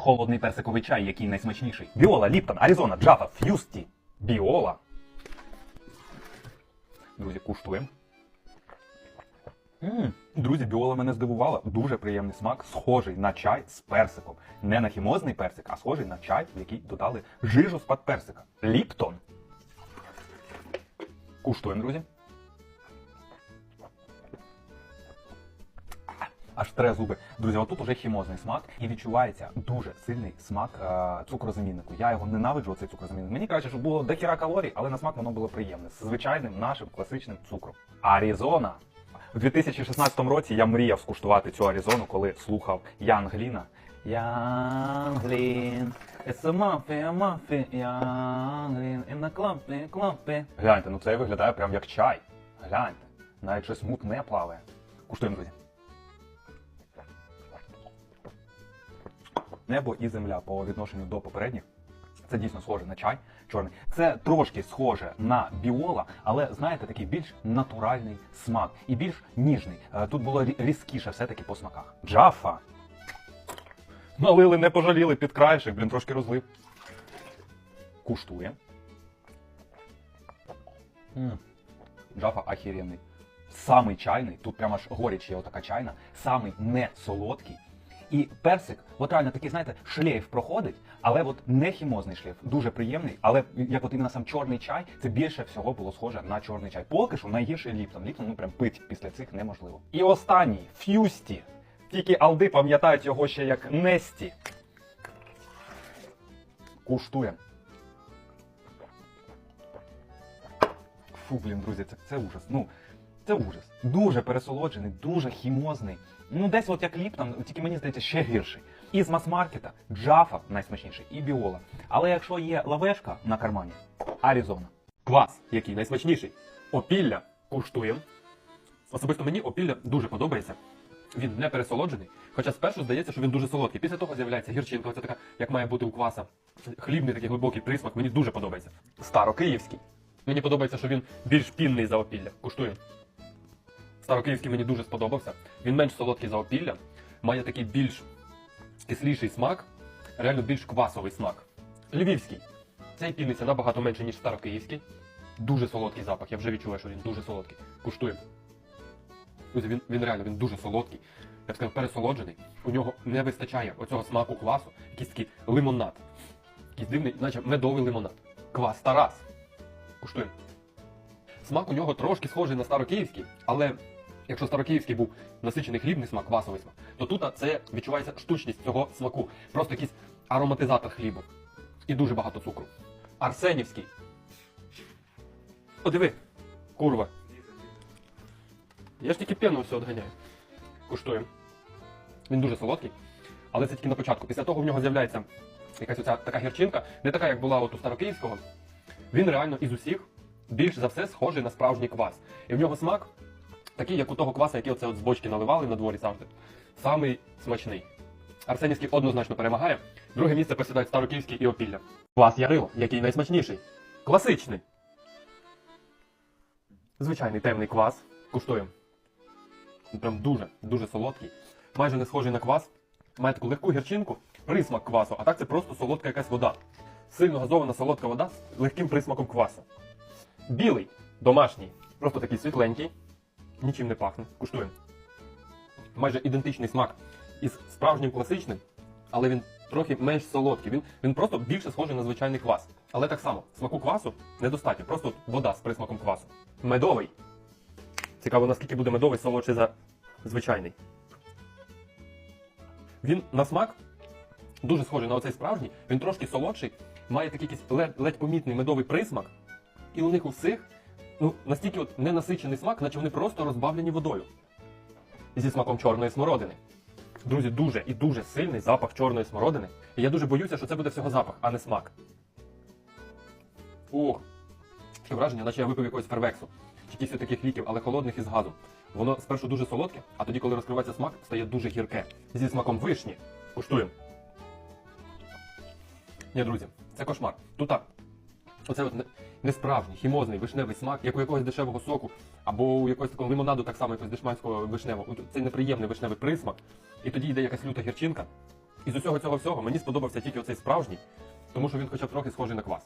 Холодний персиковий чай, який найсмачніший. Біола, Ліптон, Аризона, Джафа, Ф'юсті. Біола. Друзі, куштуємо. М, Друзі, біола мене здивувала. Дуже приємний смак, схожий на чай з персиком. Не на хімозний персик, а схожий на чай, в який додали жижу з-пад персика. Ліптон. Куштуємо, друзі. Аж тре зуби. Друзі, отут уже хімозний смак і відчувається дуже сильний смак е, цукрозаміннику. Я його ненавиджу, цей цукрозамінник. Мені краще, щоб було дохіра калорій, але на смак воно було приємне. З звичайним нашим класичним цукром. Аризона. У 2016 році я мріяв скуштувати цю Аризону, коли слухав Ян Гліна. Ян Глін, it's a muffin, a muffin, Ян Глін, in the clumpy, clumpy. Гляньте, ну це виглядає прям як чай. Гляньте, навіть щось мутне плаває. Куштуємо, друзі. Небо і земля по відношенню до попередніх. Це дійсно схоже на чай чорний. Це трошки схоже на біола, але знаєте, такий більш натуральний смак і більш ніжний. Е, Тут було різкіше все-таки по смаках. Джафа. Налили, не пожаліли під краєшек, блін, трошки розлив. Куштує. Джафа ахіренний. Самий чайний, тут прямо аж горіч є отака чайна, самий не солодкий. І персик, от реально такий, знаєте, шлейф проходить, але от не хімозний шлейф, дуже приємний, але як от іменно сам чорний чай, це більше всього було схоже на чорний чай. Поки що найгірший ліптон. Ліптон, ну прям пить після цих неможливо. І останній ф'юсті. Тільки алди пам'ятають його ще як Несті. Куштуємо. Фу, блін, друзі, це, це ужас. Ну, це ужас. Дуже пересолоджений, дуже хімозний. Ну, десь от як Ліптон, тільки мені здається, ще гірший. І з мас-маркета Джафа найсмачніший, і Біола. Але якщо є лавешка на кармані, Аризона. Квас, який найсмачніший. Опілля куштуємо. Особисто мені опілля дуже подобається. Він не пересолоджений, хоча спершу здається, що він дуже солодкий. Після того з'являється гірчинка, оця така, як має бути у кваса. Хлібний такий глибокий присмак, мені дуже подобається. Старокиївський. Мені подобається, що він більш пінний за опілля. Куштуємо. Старокиївський мені дуже сподобався. Він менш солодкий за опілля, має такий більш кисліший смак, реально більш квасовий смак. Львівський. Цей пінниця набагато менше, ніж старокиївський. Дуже солодкий запах. Я вже відчуваю, що він дуже солодкий. Куштуємо. Друзі, він, він реально він дуже солодкий. Я б сказав, пересолоджений. У нього не вистачає оцього смаку квасу, якийсь такий лимонад. Якийсь дивний, наче медовий лимонад. Квас Тарас. Куштуємо. Смак у нього трошки схожий на старокиївський, але якщо старокиївський був насичений хлібний смак, квасовий смак, то тут це відчувається штучність цього смаку. Просто якийсь ароматизатор хлібу. І дуже багато цукру. Арсенівський. О, курва. Я ж тільки пену все відганяю. Куштуємо. Він дуже солодкий, але це тільки на початку. Після того в нього з'являється якась оця така гірчинка, не така, як була от у старокиївського. Він реально із усіх більш за все схожий на справжній квас. І в нього смак такий, як у того кваса, який оце от з бочки наливали на дворі завжди. Самий смачний. Арсенівський однозначно перемагає. Друге місце посідають Старокиївський і Опілля. Квас Ярило, який найсмачніший. Класичний. Звичайний темний квас. Куштуємо. Прям дуже, дуже солодкий. Майже не схожий на квас. Має таку легку гірчинку, присмак квасу, а так це просто солодка якась вода. Сильно газована солодка вода з легким присмаком квасу. Білий, домашній, просто такий світленький, нічим не пахне. Куштуємо. Майже ідентичний смак із справжнім класичним, але він трохи менш солодкий. Він, він просто більше схожий на звичайний квас. Але так само, смаку квасу недостатньо, просто вода з присмаком квасу. Медовий. Цікаво, наскільки буде медовий солодший за звичайний. Він на смак дуже схожий на оцей справжній, він трошки солодший, має такий якийсь ледь, помітний медовий присмак, і у них у ну, настільки от ненасичений смак, наче вони просто розбавлені водою зі смаком чорної смородини. Друзі, дуже і дуже сильний запах чорної смородини. І я дуже боюся, що це буде всього запах, а не смак. Ох, таке враження, наче я випив якогось фервексу. Чи якихось таких ліків, але холодних із газом. Воно спершу дуже солодке, а тоді, коли розкривається смак, стає дуже гірке. Зі смаком вишні. Куштуємо. Ні, друзі, це кошмар. Тут так. Оце от несправжній, хімозний вишневий смак, як у якогось дешевого соку, або у якогось такого лимонаду, так само якогось дешманського вишневого. Це неприємний вишневий присмак. І тоді йде якась люта гірчинка. І з усього цього всього мені сподобався тільки оцей справжній, тому що він хоча б трохи схожий на квас.